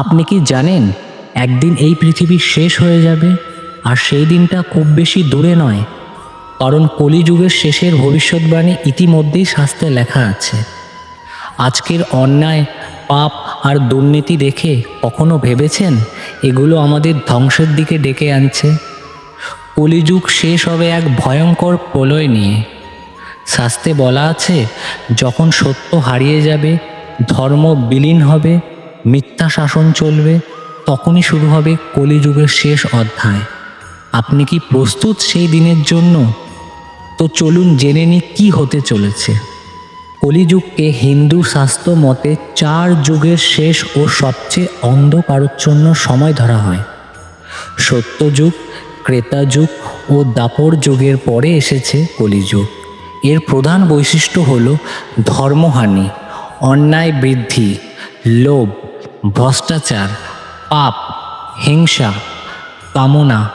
আপনি কি জানেন, একদিন এই পৃথিবী শেষ হয়ে যাবে? আর সেই দিনটা খুব বেশি দূরে নয়, কারণ কলিযুগের শেষের ভবিষ্যৎবাণী ইতিমধ্যেই শাস্ত্রে লেখা আছে। আজকের অন্যায়, পাপ আর দুর্নীতি দেখে কখনো ভেবেছেন, এগুলো আমাদের ধ্বংসের দিকে ডেকে আনছে? কলিযুগ শেষ হবে এক ভয়ঙ্কর প্রলয় নিয়ে। শাস্তে বলা আছে, যখন সত্য হারিয়ে যাবে, ধর্ম বিলীন হবে মিথ্যা শাসন চলবে, তখনই শুরু হবে কলিযুগের শেষ অধ্যায়। আপনি কি প্রস্তুত সেই দিনের জন্য? তো চলুন জেনে নি কি হতে চলেছে। কলিযুগকে হিন্দু শাস্ত্র মতে চার যুগের শেষ ও সবচেয়ে অন্ধকারচ্ছন্ন সময় ধরা হয়। সত্যযুগ ক্রেতা যুগ ও দাপর যুগের পরে এসেছে কলিযুগ। এর প্রধান বৈশিষ্ট্য হল ধর্মহানি, অন্যায় বৃদ্ধি, লোভ ভ্রষ্টাচার, পাপ, হিংসা, কামনা,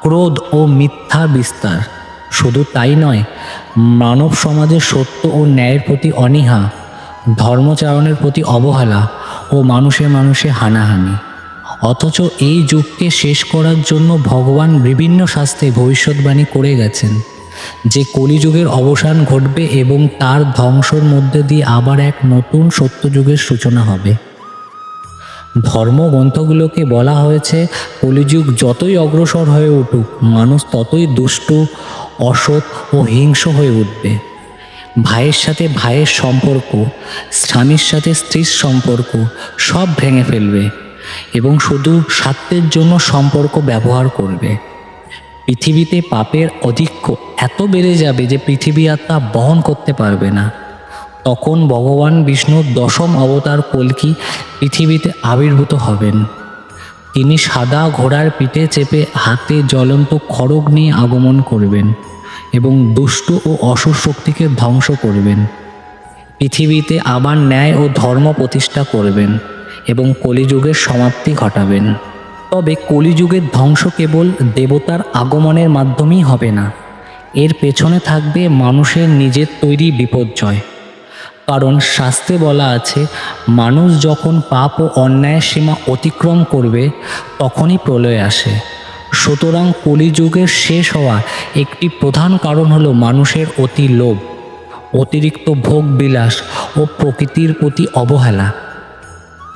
ক্রোধ ও মিথ্যা বিস্তার। শুধু তাই নয়, মানব সমাজের সত্য ও ন্যায়ের প্রতি অনীহা, ধর্মচারণের প্রতি অবহেলা ও মানুষে মানুষে হানাহানি। অথচ এই যুগকে শেষ করার জন্য ভগবান বিভিন্ন শাস্ত্রে ভবিষ্যৎবাণী করে গেছেন যে কলিযুগের অবসান ঘটবে এবং তার ধ্বংসর মধ্যে দিয়ে আবার এক নতুন সত্যযুগের সূচনা হবে। ধর্মগ্রন্থগুলোকে বলা হয়েছে, কলিযুগ যতই অগ্রসর হয়ে উঠুক, মানুষ ততই দুষ্টু, অসৎ ও হিংস্র হয়ে উঠবে। ভাইয়ের সাথে ভাইয়ের সম্পর্ক, স্বামীর সাথে স্ত্রীর সম্পর্ক সব ভেঙে ফেলবে এবং শুধু স্বার্থের জন্য সম্পর্ক ব্যবহার করবে। পৃথিবীতে পাপের অধিক্য এত বেড়ে যাবে যে পৃথিবী আর তা বহন করতে পারবে না। তখন ভগবান বিষ্ণুর দশম অবতার কল্কি পৃথিবীতে আবির্ভূত হবেন। তিনি সাদা ঘোড়ার পিঠে চেপে হাতে জ্বলন্ত খড়গ নিয়ে আগমন করবেন এবং দুষ্ট ও অসুর শক্তিকে ধ্বংস করবেন। পৃথিবীতে আবার ন্যায় ও ধর্ম প্রতিষ্ঠা করবেন এবং কলিযুগের সমাপ্তি ঘটাবেন। তবে কলিযুগের ধ্বংস কেবল দেবতার আগমনের মাধ্যমেই হবে না, এর পেছনে থাকবে মানুষের নিজের তৈরি বিপর্যয়। কারণ শাস্ত্রে বলা আছে, মানুষ যখন পাপ ও অন্যায়ের সীমা অতিক্রম করবে, তখনই প্রলয় আসে। সুতরাং কলিযুগের শেষ হওয়া একটি প্রধান কারণ হলো মানুষের অতি লোভ, অতিরিক্ত ভোগ বিলাস ও প্রকৃতির প্রতি অবহেলা।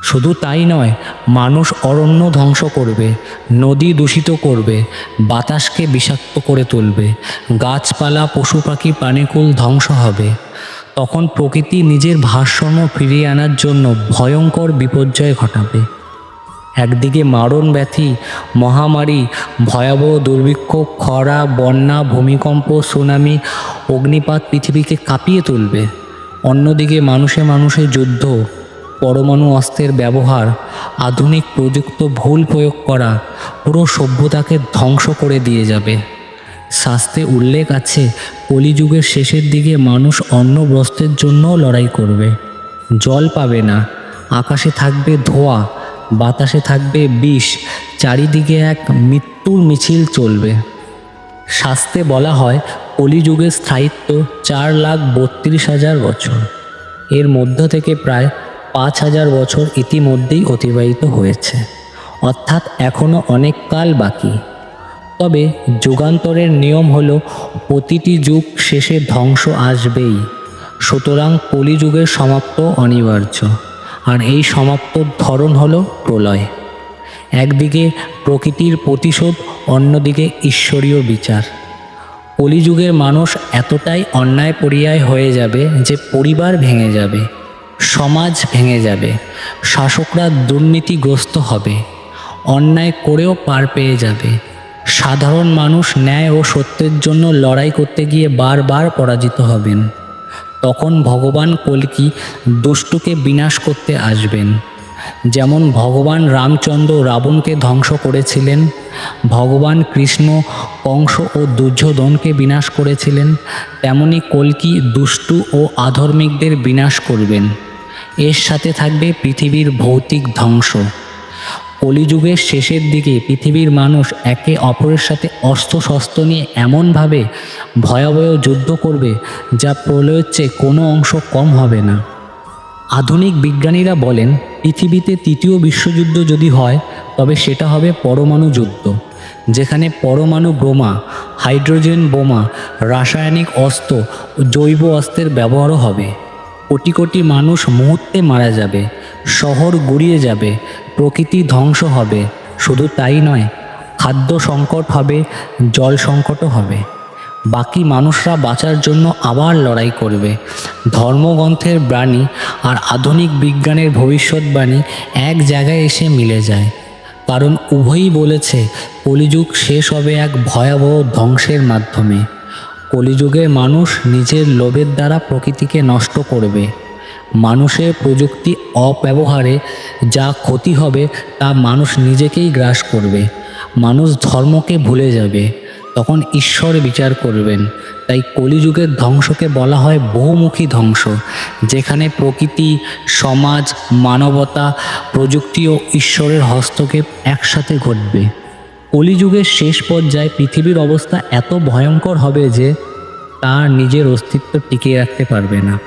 শুধু তাই নয়, মানুষ অরণ্য ধ্বংস করবে, নদী দূষিত করবে, বাতাসকে বিষাক্ত করে তুলবে, গাছপালা পশু পাখি প্রাণীকুল ধ্বংস হবে। তখন প্রকৃতি নিজের ভারসাম্য ফিরিয়ে আনার জন্য ভয়ঙ্কর বিপর্যয় ঘটাবে। একদিকে মারণ ব্যাধি মহামারী, ভয়াবহ দুর্ভিক্ষ, খরা, বন্যা, ভূমিকম্প, সুনামি, অগ্নিপাত পৃথিবীকে কাঁপিয়ে তুলবে। অন্যদিকে মানুষে মানুষে যুদ্ধ, পরমাণু অস্ত্রের ব্যবহার, আধুনিক প্রযুক্ত ভুল প্রয়োগ করা পুরো সভ্যতাকে ধ্বংস করে দিয়ে যাবে। শাস্ত্রে উল্লেখ আছে, কলিযুগের শেষের দিকে মানুষ অন্ন বস্ত্রের জন্যও লড়াই করবে। জল পাবে না, আকাশে থাকবে ধোঁয়া, বাতাসে থাকবে বিষ, চারিদিকে এক মৃত্যুর মিছিল চলবে। শাস্তে বলা হয়, কলিযুগের স্থায়িত্ব চার লাখ বত্রিশ হাজার বছর। এর মধ্য থেকে প্রায় পাঁচ হাজার বছর ইতিমধ্যেই অতিবাহিত হয়েছে। অর্থাৎ এখনও অনেক কাল বাকি। তবে যুগান্তরের নিয়ম হলো, প্রতিটি যুগ শেষে ধ্বংস আসবেই। সুতরাং কলিযুগের সমাপ্ত অনিবার্য। আর এই সমাপ্তর ধরন হলো প্রলয়। একদিকে প্রকৃতির প্রতিশোধ, অন্যদিকে ঈশ্বরীয় বিচার। কলিযুগের মানুষ এতটাই অন্যায় পরিয়ায় হয়ে যাবে যে পরিবার ভেঙে যাবে, সমাজ ভেঙে যাবে, শাসকরা দুর্নীতিগ্রস্ত হবে, অন্যায় করেও পার পেয়ে যাবে। সাধারণ মানুষ ন্যায় ও সত্যের জন্য লড়াই করতে গিয়ে বারবার পরাজিত হবেন। তখন ভগবান কল্কি দুষ্টুকে বিনাশ করতে আসবেন। যেমন ভগবান রামচন্দ্র রাবণকে ধ্বংস করেছিলেন, ভগবান কৃষ্ণ কংস ও দুর্যোধনকে বিনাশ করেছিলেন, তেমনি কল্কি দুষ্টু ও আধর্মিকদের বিনাশ করবেন। এর সাথে থাকবে পৃথিবীর ভৌতিক ধ্বংস। কলিযুগের শেষের দিকে পৃথিবীর মানুষ একে অপরের সাথে অস্ত্র শস্ত্র নিয়ে এমনভাবে ভয়াবহ যুদ্ধ করবে যা প্রলয়ের চেয়ে কোনো অংশ কম হবে না। আধুনিক বিজ্ঞানীরা বলেন, পৃথিবীতে তৃতীয় বিশ্বযুদ্ধ যদি হয়, তবে সেটা হবে পরমাণু যুদ্ধ, যেখানে পরমাণু বোমা, হাইড্রোজেন বোমা, রাসায়নিক অস্ত্র ও জৈব অস্ত্রের ব্যবহারও হবে। কোটি কোটি মানুষ মুহূর্তে মারা যাবে, শহর গড়িয়ে যাবে প্রকৃতি ধ্বংস হবে, শুধু তাই নয়, খাদ্য সংকট হবে, জল সংকটও হবে। বাকি মানুষরা বাঁচার জন্য আবার লড়াই করবে। ধর্মগ্রন্থের বাণী আর আধুনিক বিজ্ঞানের ভবিষ্যৎবাণী এক জায়গায় এসে মিলে যায়। কারণ উভয়ই বলেছে, কলিযুগ শেষ হবে এক ভয়াবহ ধ্বংসের মাধ্যমে। কলিযুগে মানুষ নিজের লোভের দ্বারা প্রকৃতিকে নষ্ট করবে। মানুষের প্রযুক্তি অব্যবহারে যা ক্ষতি হবে তা মানুষ নিজেকেই গ্রাস করবে। মানুষ ধর্মকে ভুলে যাবে। তখন ঈশ্বর বিচার করবেন। তাই কলিযুগের ধ্বংসকে বলা হয় বহুমুখী ধ্বংস, যেখানে প্রকৃতি, সমাজ, মানবতা, প্রযুক্তি ও ঈশ্বরের হস্তক্ষেপ একসাথে ঘটবে। কলিযুগের শেষ পর্যায়ে পৃথিবীর অবস্থা এত ভয়ঙ্কর হবে যে, তার নিজের অস্তিত্ব টিকিয়ে রাখতে পারবে না।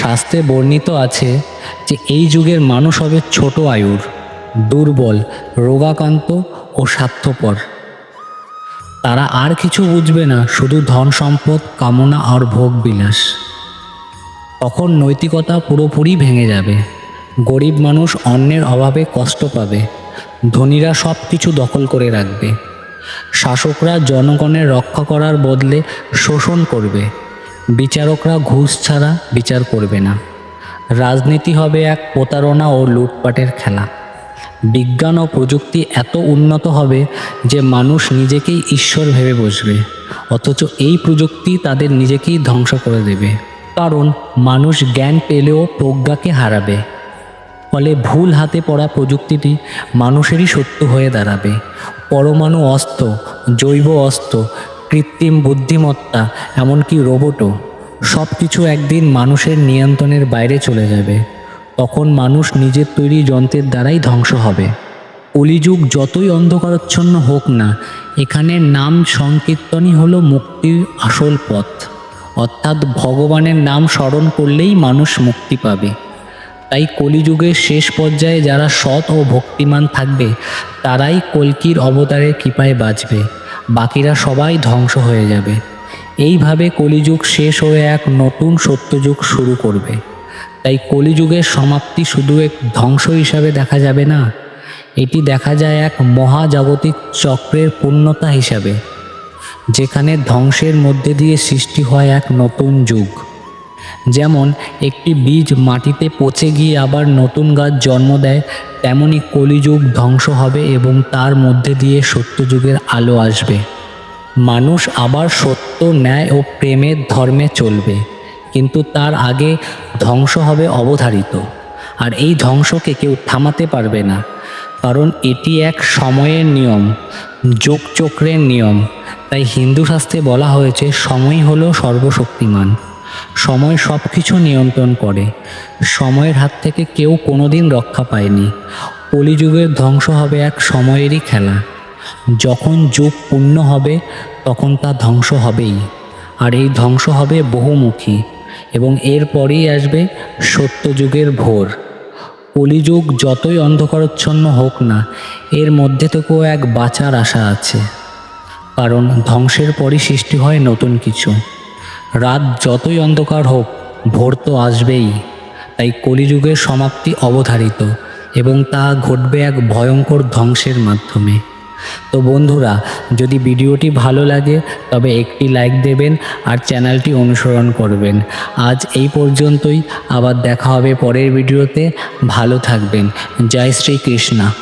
শাস্ত্রে বর্ণিত আছে যে এই যুগের মানুষ হবে ছোট আয়ুর, দুর্বল, রোগাক্রান্ত ও স্বার্থপর। তারা আর কিছু বুঝবে না, শুধু ধন সম্পদ, কামনা আর ভোগ বিলাস। তখন নৈতিকতা পুরোপুরি ভেঙে যাবে। গরিব মানুষ অন্যের অভাবে কষ্ট পাবে। ধনীরা সব কিছু দখল করে রাখবে। শাসকরা জনগণের রক্ষা করার বদলে শোষণ করবে। বিচারকরা ঘুষ ছাড়া বিচার করবে না। রাজনীতি হবে এক প্রতারণা ও লুটপাটের খেলা। বিজ্ঞান ও প্রযুক্তি এত উন্নত হবে যে মানুষ নিজেকেই ঈশ্বর ভেবে বসবে অথচ এই প্রযুক্তি তাদের নিজেকেই ধ্বংস করে দেবে। কারণ মানুষ জ্ঞান পেলেও প্রজ্ঞাকে হারাবে। ফলে ভুল হাতে পড়া প্রযুক্তিটি মানুষেরই সত্য হয়ে দাঁড়াবে। পরমাণু অস্ত্র, জৈব অস্ত্র কৃত্রিম বুদ্ধিমত্তা, এমনকি রোবটও। সব কিছু একদিন মানুষের নিয়ন্ত্রণের বাইরে চলে যাবে। তখন মানুষ নিজের তৈরি যন্ত্রের দ্বারাই ধ্বংস হবে। কলিযুগ যতই অন্ধকারচ্ছন্ন হোক না, এখানে নাম সংকীর্তনই হলো মুক্তির আসল পথ। অর্থাৎ ভগবানের নাম স্মরণ করলেই মানুষ মুক্তি পাবে। তাই কলিযুগের শেষ পর্যায়ে যারা সৎ ও ভক্তিমান থাকবে, তারাই কলকির অবতারের কৃপায় বাঁচবে। বাকিরা সবাই ধ্বংস হয়ে যাবে। এইভাবে কলিযুগ শেষ হয়ে এক নতুন সত্যযুগ শুরু করবে। তাই কলিযুগের সমাপ্তি শুধু এক ধ্বংস হিসাবে দেখা যাবে না, এটি দেখা যায় এক মহাজাগতিক চক্রের পূর্ণতা হিসাবে, যেখানে ধ্বংসের মধ্যে দিয়ে সৃষ্টি হয় এক নতুন যুগ। যেমন একটি বীজ মাটিতে পচে গিয়ে আবার নতুন গাছ জন্ম দেয়, তেমনি কলিযুগ ধ্বংস হবে এবং তার মধ্যে দিয়ে সত্যযুগের আলো আসবে। মানুষ আবার সত্য, ন্যায় ও প্রেমের ধর্মে চলবে, কিন্তু তার আগে ধ্বংস হবে অবধারিত। আর এই ধ্বংসকে কেউ থামাতে পারবে না, কারণ এটি এক সময়ের নিয়ম যোগ চক্রের নিয়ম। তাই হিন্দু শাস্ত্রে বলা হয়েছে, সময় হলো সর্বশক্তিমান। সময় সব কিছু নিয়ন্ত্রণ করে। সময়ের হাত থেকে কেউ কোনোদিন রক্ষা পায়নি। কলিযুগের ধ্বংস হবে এক সময়েরই খেলা। যখন যুগ পূর্ণ হবে, তখন তা ধ্বংস হবেই। আর এই ধ্বংস হবে বহুমুখী এবং এরপরেই আসবে সত্যযুগের ভোর। কলিযুগ যতই অন্ধকারচ্ছন্ন হোক না, এর মধ্যে থেকেও এক বাঁচার আশা আছে। কারণ ধ্বংসের পরই সৃষ্টি হয় নতুন কিছু। রাত যতই অন্ধকার হোক, ভোর তো আসবেই। তাই কলিযুগের সমাপ্তি অবধারিত এবং তা ঘটবে এক ভয়ঙ্কর ধ্বংসের মাধ্যমে। তো বন্ধুরা, যদি ভিডিওটি ভালো লাগে, তবে একটি লাইক দেবেন আর চ্যানেলটি অনুসরণ করবেন। আজ এই পর্যন্তই। আবার দেখা হবে পরের ভিডিওতে। ভালো থাকবেন। জয় শ্রী কৃষ্ণা